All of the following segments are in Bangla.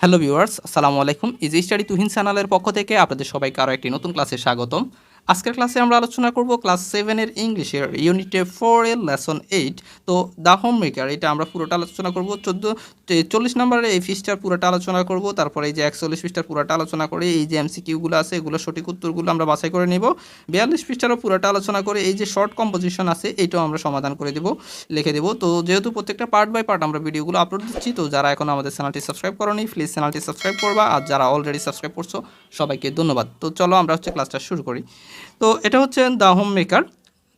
হ্যালো ভিউয়ার্স, আসসালামু আলাইকুম। ইজি স্টাডি তুহিন চ্যানেলের পক্ষ থেকে আপনাদের সবাইকে আরও একটি নতুন ক্লাসে স্বাগতম। আজকের ক্লাসে আমরা আলোচনা করব ক্লাস সেভেনের ইংলিশের ইউনিটে ফোর এর লেসন এইট তো দ্য হোম মেকার এটা আমরা পুরোটা আলোচনা করব। চোদ্দ চল্লিশ নম্বরের এই ফিসটার পুরোটা আলোচনা করব। তারপরে এই যে একচল্লিশ পৃষ্ঠার পুরোটা আলোচনা করে, এই যে এমসি কিউগুলো আছে, এগুলো সঠিক উত্তরগুলো আমরা বাছাই করে নেব। বিয়াল্লিশ পৃষ্ঠারও পুরোটা আলোচনা করে, এই যে শর্ট কম্পোজিশন আছে এইটাও আমরা সমাধান করে দেব, লিখে দেব। তো যেহেতু প্রত্যেকটা পার্ট বাই পার্ট আমরা ভিডিওগুলো আপলোড দিচ্ছি, তো যারা এখন আমাদের চ্যানেলটি সাবস্ক্রাইব করনি প্লিজ চ্যানেলটি সাবস্ক্রাইব করবা। আর যারা অলরেডি সাবস্ক্রাইব করছ সবাইকে ধন্যবাদ। তো চলো আমরা হচ্ছে ক্লাসটা শুরু করি। তো এটা হচ্ছে দ্য হোম মেকার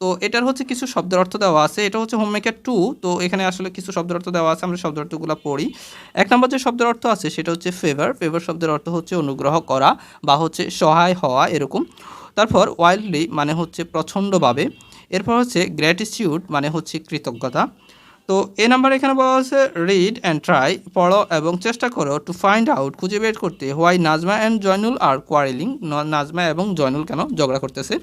তো এটার হচ্ছে কিছু শব্দের অর্থ দেওয়া আছে। এটা হচ্ছে হোম মেকার টু তো এখানে আসলে কিছু শব্দের অর্থ দেওয়া আছে। আমরা শব্দ অর্থগুলো পড়ি। এক নম্বর যে শব্দের অর্থ আছে, সেটা হচ্ছে ফেভার ফেভার শব্দের অর্থ হচ্ছে অনুগ্রহ করা বা হচ্ছে সহায় হওয়া, এরকম। তারপর ওয়াইল্ডলি মানে হচ্ছে প্রচণ্ডভাবে। এরপর হচ্ছে গ্র্যাটিটিউড মানে হচ্ছে কৃতজ্ঞতা। তো এ নাম্বার এখানে বলা হয়েছে রিড অ্যান্ড ট্রাই পড়ো এবং চেষ্টা করো টু ফাইন্ড আউট খুঁজে বের করতে why Najma and Joynul are quarrelling Najma এবং জয়নুল কেন ঝগড়া করতেছে।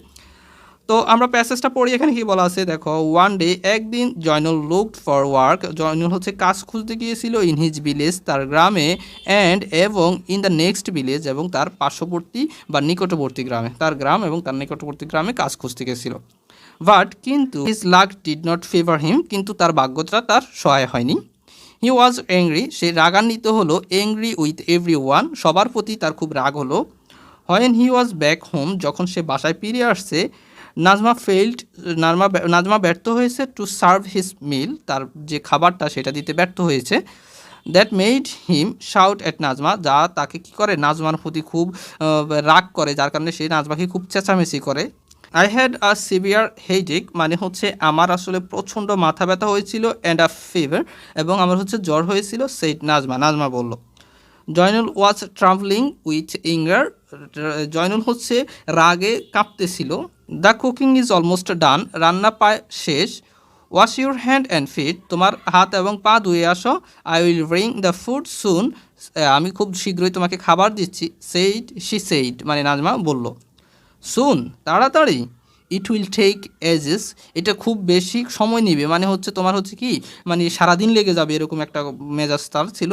তো আমরা প্যাসেজটা পড়ি, এখানে কি বলা আছে, দেখো ওয়ান ডে একদিন Joynul looked for work Joynul হচ্ছে কাজ খুঁজতে গিয়েছিল ইন হিজ ভিলেজ তার গ্রামে অ্যান্ড এবং ইন দ্য নেক্সট ভিলেজ এবং তার পার্শ্ববর্তী বা নিকটবর্তী গ্রামে, তার গ্রাম এবং তার নিকটবর্তী গ্রামে কাজ খুঁজতে গিয়েছিল। বাট কিন্তু his luck did not favour him কিন্তু তার ভাগ্যটা তার সহায় হয়নি। হি ওয়াজ অ্যাংরি সে রাগান্বিত হলো অ্যাংরি উইথ এভরি ওয়ান সবার প্রতি তার খুব রাগ হলো। When he was back home যখন সে বাসায় ফিরে আসছে, নাজমা ফেল্ড নাজমা নাজমা ব্যর্থ হয়েছে টু সার্ভ হিজ মিল তার যে খাবারটা সেটা দিতে ব্যর্থ হয়েছে। That made him shout at Najma, যা তাকে কি করে? নাজমার প্রতি খুব রাগ করে, যার কারণে সে নাজমাকে খুব চেঁচামেচি করে। I had a severe headache মানে হচ্ছে আমার আসলে প্রচণ্ড মাথা ব্যথা হয়েছিল অ্যান্ড আ ফিভার এবং আমার হচ্ছে জ্বর হয়েছিল, সেই নাজমা নাজমা বলল। Joynul was travelling with anger Joynul হচ্ছে রাগে কাঁপতেছিল। The cooking is almost done রান্না পায় শেষ। Wash your hand and feet তোমার হাত এবং পা ধুয়ে আসো I will bring the food soon আমি খুব শীঘ্রই তোমাকে খাবার দিচ্ছি সেইড শি সেইড মানে নাজমা বলল। সুন তাড়াতাড়ি। ইট উইল টেক এজেস এটা খুব বেশি সময় নিবে। মানে হচ্ছে তোমার হচ্ছে কি মানে সারাদিন লেগে যাবে এরকম একটা মেজাজ তার ছিল।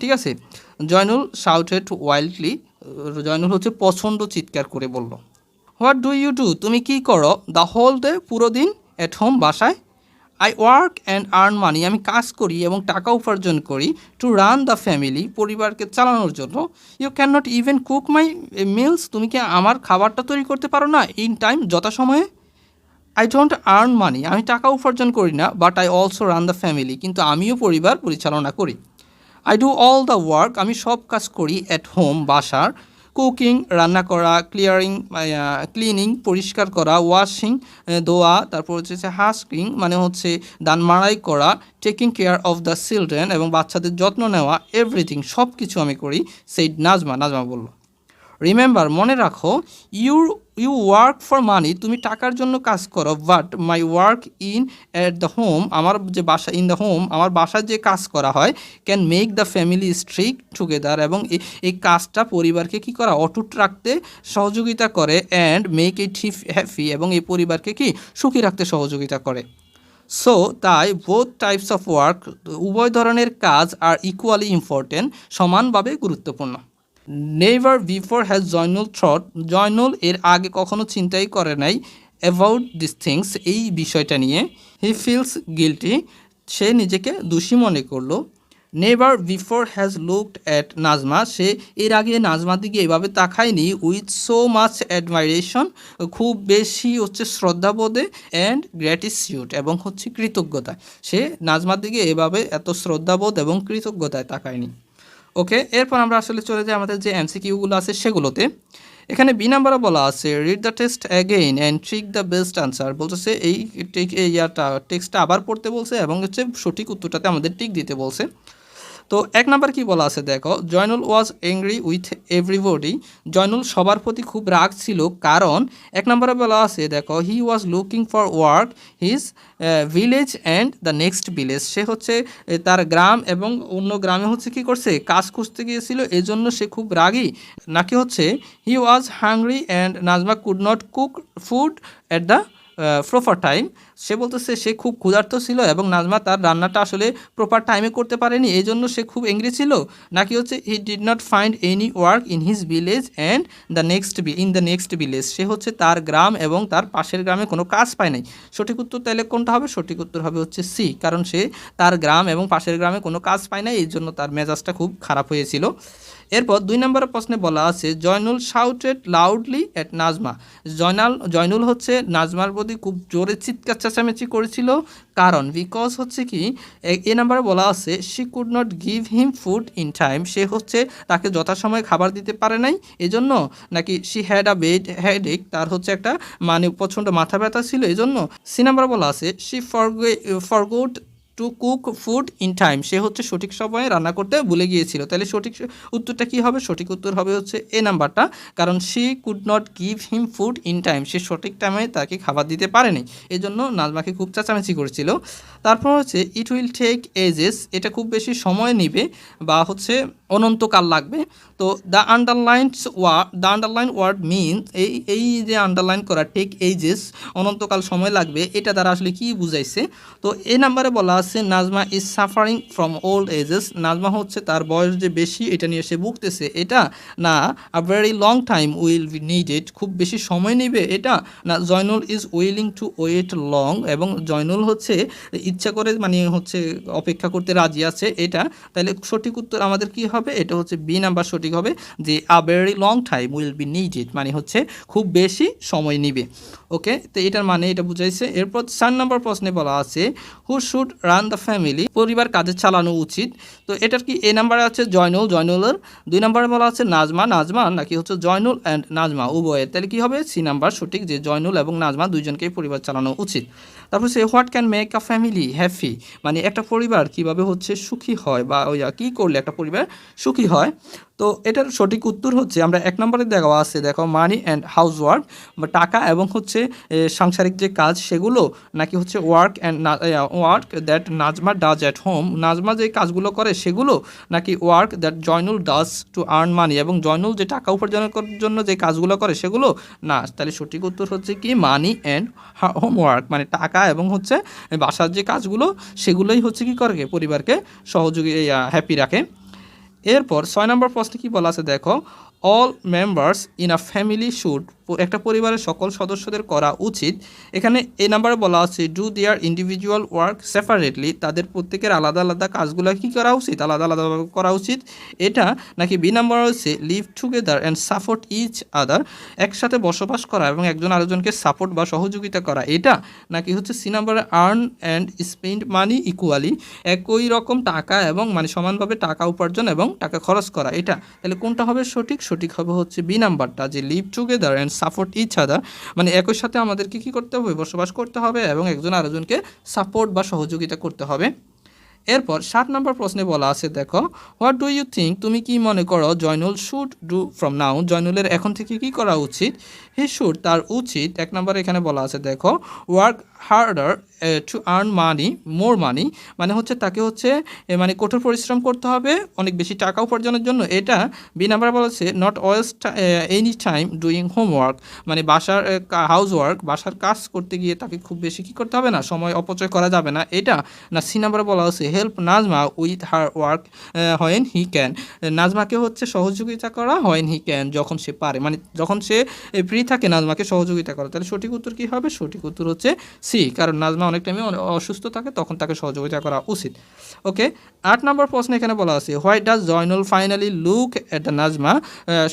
ঠিক আছে? জয়নুল শাউটেড ওয়াইল্ডলি জয়নুল হচ্ছে পছন্দ চিৎকার করে বলল হোয়াট ডু ইউ ডু তুমি কি করো? দ্য হোল ডে পুরো দিন? অ্যাট হোম বাসায়? I work and earn money আমি কাজ করি এবং টাকা উপার্জন করি টু রান দ্য ফ্যামিলি পরিবারকে চালানোর জন্য। You can not even cook my meals তুমি কি আমার খাবারটা তৈরি করতে পারো না ইন টাইম যথাসময়ে? আই ডোন্ট আর্ন মানি আমি টাকা উপার্জন করি না but I also run the family কিন্তু আমিও পরিবার পরিচালনা করি। I do all the work আমি সব কাজ করি অ্যাট হোম বাসার কুকিং, রান্না করা ক্লিয়ারিং ক্লিনিং পরিষ্কার করা ওয়াশিং দোয়া তারপর হচ্ছে হাস্কিং মানে হচ্ছে দান মারাই করা taking care of the children এবং বাচ্চাদের যত্ন নেওয়া এভরিথিং সব কিছু আমি করি সেই নাজমা নাজমা বলল। রিমেম্বার মনে রাখো you you work for money তুমি টাকার জন্য কাজ করো but my work in at the home আমার যে বাসা ইন দ্য হোম আমার বাসায় যে কাজ করা হয় can make the family stick together এবং এই- কাজটা পরিবারকে কি করা, অটুট রাখতে সহযোগিতা করে অ্যান্ড মেক ইট হ্যাপি এবং এই পরিবারকে কি, সুখী রাখতে সহযোগিতা করে। সো তাই বোথ টাইপস অফ ওয়ার্ক উভয় ধরনের কাজ আর ইকুয়ালি ইম্পর্টেন্ট সমানভাবে গুরুত্বপূর্ণ। নেভার বিফোর হ্যাজ জয়নুল থ্রট জয়নুল এর আগে কখনো চিন্তাই করে নাই অ্যাবাউট দিস থিংস এই বিষয়টা নিয়ে। হি ফিলস গিলটি সে নিজেকে দোষী মনে করল। Never before has looked at Najma সে এর আগে নাজমার দিকে এভাবে তাকায়নি উইথ সো মাচ অ্যাডমাইরেশন খুব বেশি হচ্ছে শ্রদ্ধাবোধে অ্যান্ড গ্র্যাটিসিউড এবং হচ্ছে কৃতজ্ঞতা। সে নাজমার দিকে এভাবে এত শ্রদ্ধাবোধ এবং কৃতজ্ঞতায় তাকায়নি। ওকে এরপর আমরা আসলে চলে যাই আমাদের যে এমসিকিউগুলো আছে সেগুলোতে। এখানে বি নাম্বারে বলা আছে read the test again and tick the best answer বলতেছে, এই ইয়াটা, টেক্সটটা আবার পড়তে বলছে এবং হচ্ছে সঠিক উত্তরটাতে আমাদের টিক দিতে বলছে। তো এক নাম্বার কি বলা আছে? দেখো, Joynul was angry with everybody Joynul সবার প্রতি খুব রাগ ছিল, কারণ এক নম্বরে বলা আছে, দেখো he was looking for work his village and the next village সে হচ্ছে তার গ্রাম এবং অন্য গ্রামে হচ্ছে কি করছে? কাজ খুঁজতে গিয়েছিল, এজন্য সে খুব রাগী। নাকি হচ্ছে he was hungry and Najma could not cook food at the proper time সে বলতেছে সে খুব ক্ষুধার্ত ছিল এবং নাজমা তার রান্নাটা আসলে প্রপার টাইমে করতে পারেনি, এই জন্য সে খুব এংরি ছিল। নাকি হচ্ছে he did not find any work in his village and the next in the next village সে হচ্ছে তার গ্রাম এবং তার পাশের গ্রামে কোনো কাজ পায় নাই। সঠিক উত্তর তাহলে কোনটা হবে? সঠিক উত্তর হবে হচ্ছে সি কারণ সে তার গ্রাম এবং পাশের গ্রামে কোনো কাজ পায় নাই, এই জন্য তার মেজাজটা খুব খারাপ হয়েছিল। এরপর দুই নম্বরের প্রশ্নে বলা আছে, Joynul shouted loudly at Najma. Joynal, Joynul হচ্ছে নাজমার প্রতি খুব জোরে চিৎকার চেঁচামেচি করেছিল। কারণ বিকজ হচ্ছে কি, এ- নাম্বারে বলা আছে she could not give him food in time সে হচ্ছে তাকে যথাসময়ে খাবার দিতে পারে নাই। এজন্য নাকি she had a bad had এক তার হচ্ছে একটা মানে প্রচণ্ড মাথা ব্যথা ছিল। এজন্য সি নাম্বার বলা আছে she forget forgot to cook food in time সে হচ্ছে সঠিক সময়ে রান্না করতে ভুলে গিয়েছিল। তাহলে সঠিক উত্তরটা কি হবে? সঠিক উত্তর হবে হচ্ছে এ নাম্বারটা। কারণ she could not give him food in time সে সঠিক টাইমে তাকে খাবার দিতে পারেনি। এই জন্য নাজমাকে খুব চেঁচামেচি করেছিল। তারপর হচ্ছে ইট উইল টেক এজেস এটা খুব বেশি সময় নেবে বা হচ্ছে অনন্তকাল লাগবে। তো the underlines word the underline word mean এই এই যে আন্ডারলাইন করা টেক এইজেস অনন্তকাল সময় লাগবে, এটা দ্বারা আসলে কি বুঝাইছে? তো এই নাম্বারে বলা Najma is suffering from old ages Najma হচ্ছে তার বয়স যে বেশি, এটা নিয়ে সে ভুগতেছে। এটা না a very long time will be needed খুব বেশি সময় নেবে এটা। না, Joynul is willing to wait long এবং জয়নুল হচ্ছে ইচ্ছা করে মানে হচ্ছে অপেক্ষা করতে রাজি আছে এটা। তাহলে সঠিক উত্তর আমাদের কি হবে? এটা হচ্ছে বি নাম্বার সঠিক হবে যে a very long time will be needed মানে হচ্ছে খুব বেশি সময় নিবে। ওকে তো এটার মানে এটা বুঝাইছে। এরপর চার নম্বর প্রশ্নে বলা আছে who should run the family পরিবার কাজে চালানো উচিত। তো এটার কি এ নাম্বারে আছে জয়নুল, জয়নুলের। দুই নাম্বারে বলা আছে নাজমা নাজমা নাকি হচ্ছে জয়নুল অ্যান্ড নাজমা উভয়ের। তাহলে কি হবে? সি নাম্বার সঠিক যে জয়নুল এবং নাজমা দুইজনকেই পরিবার চালানো উচিত। তারপর সে what can make a family happy মানে একটা পরিবার কীভাবে হচ্ছে সুখী হয় বা ওই কি করলে একটা পরিবার সুখী হয়? তো এটার সঠিক উত্তর হচ্ছে, আমরা এক নম্বরে দেওয়া আছে, দেখো মানি অ্যান্ড হাউস ওয়ার্ক বা টাকা এবং হচ্ছে সাংসারিক যে কাজ সেগুলো নাকি হচ্ছে work and work that Najma does at home Najma যে কাজগুলো করে সেগুলো নাকি work that Joynul does to earn money এবং জয়নুল যে টাকা উপার্জন করার জন্য যে কাজগুলো করে সেগুলো না। তাহলে সঠিক উত্তর হচ্ছে কি মানি অ্যান্ড হোমওয়ার্ক মানে টাকা এবং হচ্ছে, বাসার যে কাজগুলো সেগুলোই হচ্ছে কি করে? পরিবারকে সহযোগী হ্যাপি রাখে। এরপর ছয় নম্বর প্রশ্নে কি বলা আছে? দেখো all members in a family should একটা পরিবারের সকল সদস্যদের করা উচিত। এখানে এই নাম্বারে বলা আছে do their individual work separately তাদের প্রত্যেকের আলাদা আলাদা কাজগুলো কি করা উচিত? আলাদা আলাদাভাবে করা উচিত। এটা নাকি বি নাম্বার হচ্ছে live together and support each other একসাথে বসবাস করা এবং একজন আরেকজনকে সাপোর্ট বা সহযোগিতা করা। এটা নাকি হচ্ছে সি নাম্বারে earn and spend money equally একই রকম টাকা এবং মানে সমানভাবে টাকা উপার্জন এবং টাকা খরচ করা। এটা তাহলে কোনটা হবে সঠিক? সঠিক হবে হচ্ছে বি নাম্বারটা, যে live together and support each other মানে একই সাথে আমাদেরকে কী করতে হবে? বসবাস করতে হবে এবং একজন আরেকজনকে সাপোর্ট বা সহযোগিতা করতে হবে। এরপর সাত নম্বর প্রশ্নে বলা আছে, দেখো হোয়াট ডু ইউ থিঙ্ক তুমি কি মনে করো, Joynul should do from now জয়নুলের এখন থেকে কি করা উচিত? হি শুড তার উচিত, এক নম্বরে এখানে বলা আছে, দেখো work harder to earn money more money মানে হচ্ছে তাকে হচ্ছে মানে কঠোর পরিশ্রম করতে হবে, অনেক বেশি টাকা উপার্জনের জন্য। এটা বি নাম্বার বলেছে not waste any time doing homework মানে বাসার হাউস ওয়ার্ক বাসার কাজ করতে গিয়ে তাকে খুব বেশি কী করতে হবে না, সময় অপচয় করা যাবে না। এটা না, সি নাম্বারে বলা হচ্ছে help Najma with her work when he can নাজমাকে হচ্ছে সহযোগিতা করা হোয়েন হি ক্যান যখন সে পারে মানে যখন সে ফ্রি থাকে, নাজমাকে সহযোগিতা করা। তাহলে সঠিক উত্তর কী হবে? সঠিক উত্তর হচ্ছে সি, কারণ নাজমা অনেক টাইমে অসুস্থ থাকে, তখন তাকে সহযোগিতা করা উচিত। ওকে, আট নম্বর প্রশ্ন এখানে বলা আছে why does Joynul finally look the Najma?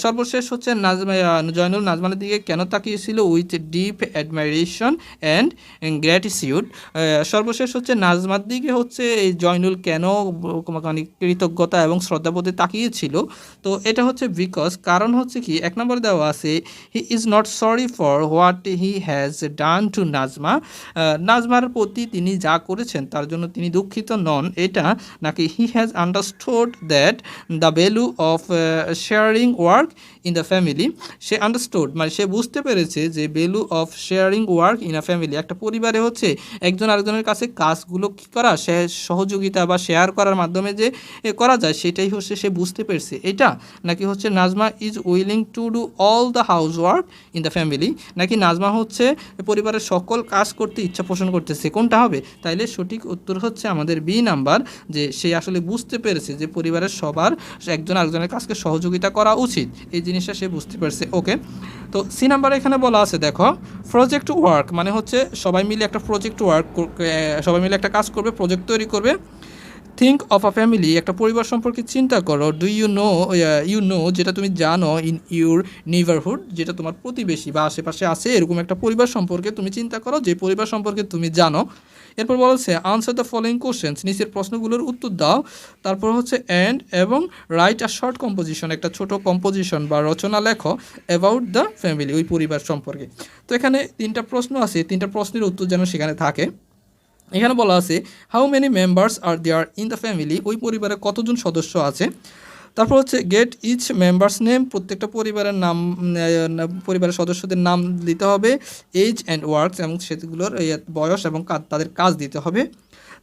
সর্বশেষ হচ্ছে নাজমা জয়নুল নাজমানের দিকে কেন তাকিয়েছিল? With deep admiration and gratitude সর্বশেষ হচ্ছে নাজমার দিকে হচ্ছে এই জয়নুল কেন মানে কৃতজ্ঞতা এবং শ্রদ্ধাবোধে তাকিয়েছিল? তো এটা হচ্ছে বিকজ, কারণ হচ্ছে কি, এক নম্বর দেওয়া আছে, he is not sorry for what he has done to Najma নাজমার প্রতি তিনি যা করেছেন, তার জন্য তিনি দুঃখিত নন। এটা নাকি he has understood that the value of sharing work in the family say understood মানে সে বুঝতে পেরেছে যে value of sharing work in a family একটা পরিবারে হচ্ছে একজন আরেকজনের কাছে কাজগুলো কী করা, সে সহযোগিতা বা শেয়ার করার মাধ্যমে যে করা যায়, সেটাই হচ্ছে সে বুঝতে পেরেছে। এটা নাকি হচ্ছে Najma is willing to do all the house work in the family নাকি নাজমা হচ্ছে পরিবারের সকল কাজ করতে ইচ্ছা পোষণ করতেছে? কোনটা হবে? তাইলে সঠিক উত্তর হচ্ছে আমাদের বি নাম্বার যে সে আসলে বুঝতে পেরেছে যে পরিবারের সবার একজন আরেকজনের কাজকে সহযোগিতা করা উচিত। এই জিনিসটা সে বুঝতে পেরেছে। ওকে তো সি নাম্বার এখানে বলা আছে, দেখো প্রজেক্ট ওয়ার্ক মানে হচ্ছে সবাই মিলে একটা প্রজেক্ট ওয়ার্ক সবাই মিলে একটা কাজ করবে প্রজেক্ট তৈরি করবে। থিঙ্ক অফ আ ফ্যামিলি একটা পরিবার সম্পর্কে চিন্তা করো। Do you know you know যেটা তুমি জানো ইন ইউর নেইবারহুড যেটা তোমার প্রতিবেশী বা আশেপাশে আছে, এরকম একটা পরিবার সম্পর্কে তুমি চিন্তা করো, যে পরিবার সম্পর্কে তুমি জানো। এরপর বলছে আনসার দ্য ফলোয়িং কোশ্চেন্স নিচের প্রশ্নগুলোর উত্তর দাও। তারপর হচ্ছে অ্যান্ড এবং রাইট আ শর্ট কম্পোজিশন একটা ছোট কম্পোজিশন বা রচনা লেখো অ্যাবাউট দ্য ফ্যামিলি ওই পরিবার সম্পর্কে। তো এখানে তিনটা প্রশ্ন আছে। তিনটা প্রশ্নের উত্তর যেন সেখানে থাকে। এখানে বলা আছে how many members are there in the family ওই পরিবারে কতজন সদস্য আছে? তারপর হচ্ছে গেট ইচ মেম্বার্স নেম প্রত্যেকটা পরিবারের নাম পরিবারের সদস্যদের নাম দিতে হবে এইজ অ্যান্ড ওয়ার্কস এবং সেগুলোর বয়স এবং তাদের কাজ দিতে হবে।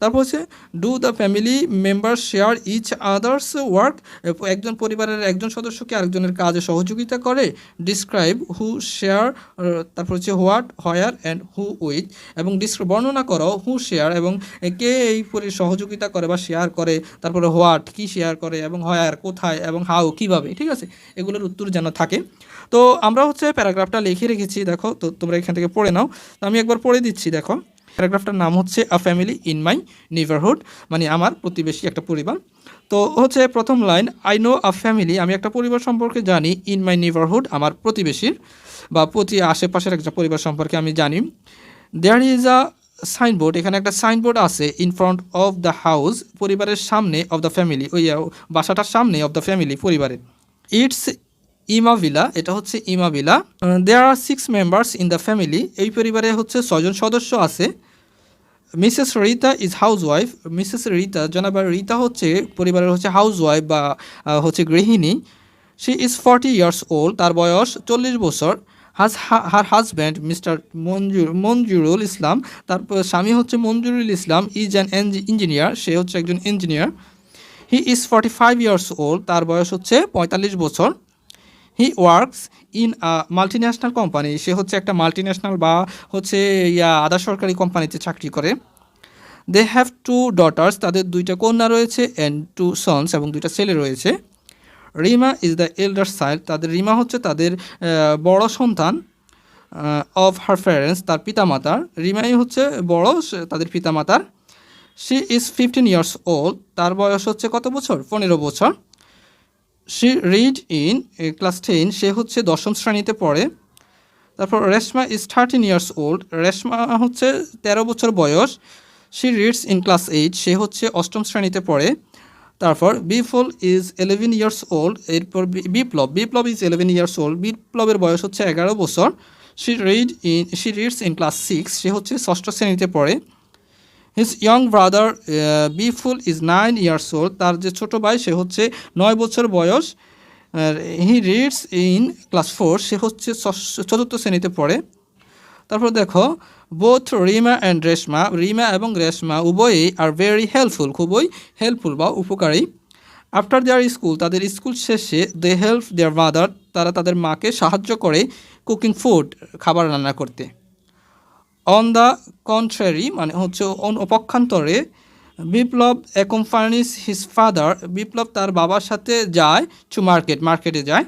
তারপর হচ্ছে do the family member share each others work একজন পরিবারের একজন সদস্যকে আরেকজনের কাজে সহযোগিতা করে। ডিসক্রাইব হু শেয়ার তারপর হচ্ছে what where and who with এবং ডিসক্রাইব বর্ণনা করো হু শেয়ার এবং কে এই পরি, সহযোগিতা করে বা শেয়ার করে। তারপরে হোয়াট কি শেয়ার করে এবং হয়ার কোথায় এবং হাউ কীভাবে, ঠিক আছে? এগুলোর উত্তর যেন থাকে। তো আমরা হচ্ছে প্যারাগ্রাফটা লিখে রেখেছি, দেখো, তো তোমরা এখান থেকে পড়ে নাও। আমি একবার পড়ে দিচ্ছি, দেখো। প্যারাগ্রাফটার নাম হচ্ছে a family in my neighbourhood মানে আমার প্রতিবেশী একটা পরিবার। তো হচ্ছে প্রথম line I know a family আমি একটা পরিবার সম্পর্কে জানি ইন মাই নেইবারহুড আমার প্রতিবেশীর বা প্রতি আশেপাশের একটা পরিবার সম্পর্কে আমি জানি। দেয়ার ইজ আ সাইনবোর্ড এখানে একটা সাইনবোর্ড আছে in front of the house পরিবারের সামনে অফ দ্য ফ্যামিলি ওই, বাসাটার সামনে অফ দ্য ফ্যামিলি পরিবারের। ইটস ইমাভিলা এটা হচ্ছে Ima Villa there are six members in the family এই পরিবারে হচ্ছে ছয়জন সদস্য আছে। Mrs Rita is housewife Mrs Rita, জানাবা রিতা হচ্ছে পরিবারের হচ্ছে হাউস ওয়াইফ বা হচ্ছে গৃহিণী। She is forty years old তার বয়স চল্লিশ বছর। Has her husband Mr Manjur Manjurul Islam, তার স্বামী হচ্ছে Manjurul Islam is an engineer সে হচ্ছে একজন engineer he is forty five years old তার বয়স হচ্ছে পঁয়তাল্লিশ বছর। He works in a multi national company সে হচ্ছে একটা মাল্টি ন্যাশনাল বা হচ্ছে ইয়া আধা সরকারি কোম্পানিতে চাকরি করে। দে হ্যাভ টু ডটার্স তাদের দুইটা কন্যা রয়েছে অ্যান্ড টু সন্স এবং দুইটা ছেলে রয়েছে। Rima is the elder side তাদের রিমা হচ্ছে তাদের বড় সন্তান অফ হার প্যারেন্টস তার পিতামাতার। রিমাই হচ্ছে বড়, সে- তাদের পিতামাতার। She is fifteen years old তার বয়স হচ্ছে কত বছর? পনেরো বছর। She read in class ten সে হচ্ছে দশম শ্রেণীতে পড়ে। তারপর Reshma is thirteen years old Reshma হচ্ছে তেরো বছর বয়স। She reads in class eight সে হচ্ছে অষ্টম শ্রেণীতে পড়ে। তারপর বিফল ইজ এলেভেন ইয়ার্স ওল্ড এরপর Biplob Biplob is eleven years old বিপ্লবের বয়স হচ্ছে এগারো বছর। She read in she reads in class six সে হচ্ছে ষষ্ঠ শ্রেণীতে পড়ে। His young brother Bipul is nine years old তার যে ছোট ভাই, সে হচ্ছে নয় বছর বয়স। He reads in class four সে হচ্ছে চতুর্থ শ্রেণীতে পড়ে। তারপর দেখো বোথ রিমা অ্যান্ড রেশমা রিমা এবং রেশমা উভয়ই আর ভেরি হেল্পফুল খুবই হেল্পফুল বা উপকারী। আফটার দেয়ার স্কুল তাদের স্কুল শেষে দে হেল্প দেয়ার মাদার তারা তাদের মাকে সাহায্য করে কুকিং ফুড খাবার রান্না করতে। অন দ্য কন্ট্রারি মানে হচ্ছে on অপক্ষান্তরে Biplob accompanies his father, Biplob তার বাবার সাথে যায় টু মার্কেট মার্কেটে যায়।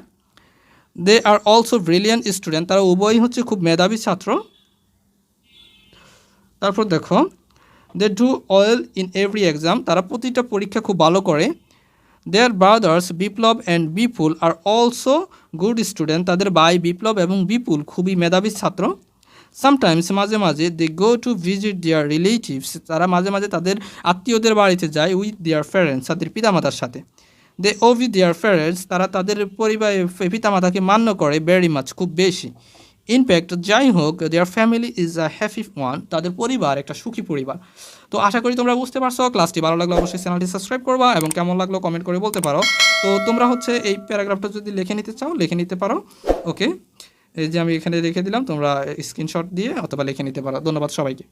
They are also brilliant student তারা উভয়ই হচ্ছে খুব মেধাবী ছাত্র। তারপর দেখো they do well in every exam তারা প্রতিটা পরীক্ষা খুব ভালো করে। Their brothers Biplob and Bipul are also good student তাদের ভাই বিপ্লব এবং বিপুল খুবই মেধাবী ছাত্র। সামটাইমস মাঝে মাঝে they go to visit their relatives তারা মাঝে মাঝে তাদের আত্মীয়দের বাড়িতে যায় উইথ দেয়ার প্যারেন্টস তাদের পিতামাতার সাথে। দে ওভি দেয়ার প্যারেন্টস তারা তাদের পরিবার, পিতামাতাকে মান্য করে ভেরি মাছ খুব বেশি। ইনফ্যাক্ট যাই হোক their family is a happy one তাদের পরিবার একটা সুখী পরিবার। তো আশা করি তোমরা বুঝতে পারছ ক্লাসটি ভালো লাগলে অবশ্যই চ্যানেলটি সাবস্ক্রাইব করবা এবং কেমন লাগল কমেন্ট করে বলতে পারো। তো তোমরা হচ্ছে এই প্যারাগ্রাফটা যদি লিখে নিতে চাও, লিখে নিতে পারো ওকে এই যে আমি এখানে রেখে দিলাম, তোমরা স্ক্রিনশট দিয়ে অথবা লিখে নিতে পারো। ধন্যবাদ সবাইকে।